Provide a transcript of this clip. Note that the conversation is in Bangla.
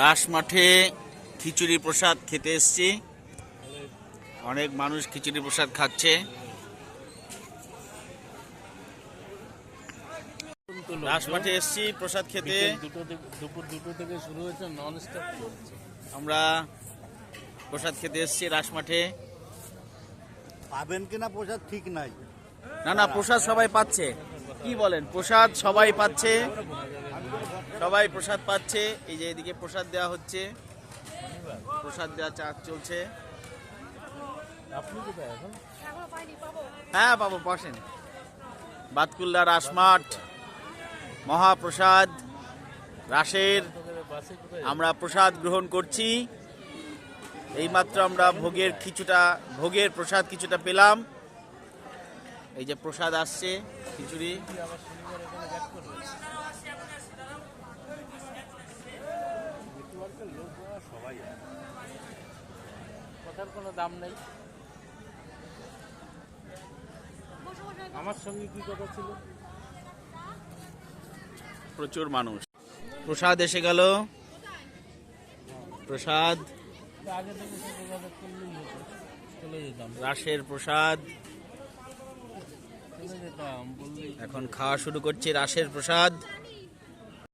রাস মাঠে খিচুড়ি প্রসাদ খেতে এসছি। অনেক মানুষ খিচুড়ি প্রসাদ খাচ্ছে। রাস মাঠে এসছি প্রসাদ খেতে। দুপুর দুটো থেকে শুরু হয়েছে নন স্টপ আমরা প্রসাদ খেতে এসছি রাস মাঠে। পাবেন কিনা প্রসাদ ঠিক নাই। না না প্রসাদ সবাই পাচ্ছে। কি বলেন? প্রসাদ সবাই পাচ্ছে। সবাই প্রসাদ পাচ্ছে। এই যে এদিকে প্রসাদ দেওয়া হচ্ছে। প্রসাদ দেওয়া চা চলছে। হ্যাঁ বাবু বসেন। বাতকুল্লা রাসমাঠ মহাপ্রসাদ রাসের। আমরা প্রসাদ গ্রহণ করছি। এইমাত্র আমরা ভোগের কিছুটা ভোগের প্রসাদ কিছুটা পেলাম। এই যে প্রসাদ আসছে খিচুড়ি। কথার কোনো দাম নেই। আমার সঙ্গে কি কথা ছিল? প্রচুর মানুষ। প্রসাদ এসে গেল। প্রসাদ। রাসের প্রসাদ। এখন খাওয়া শুরু করছি রাসের প্রসাদ।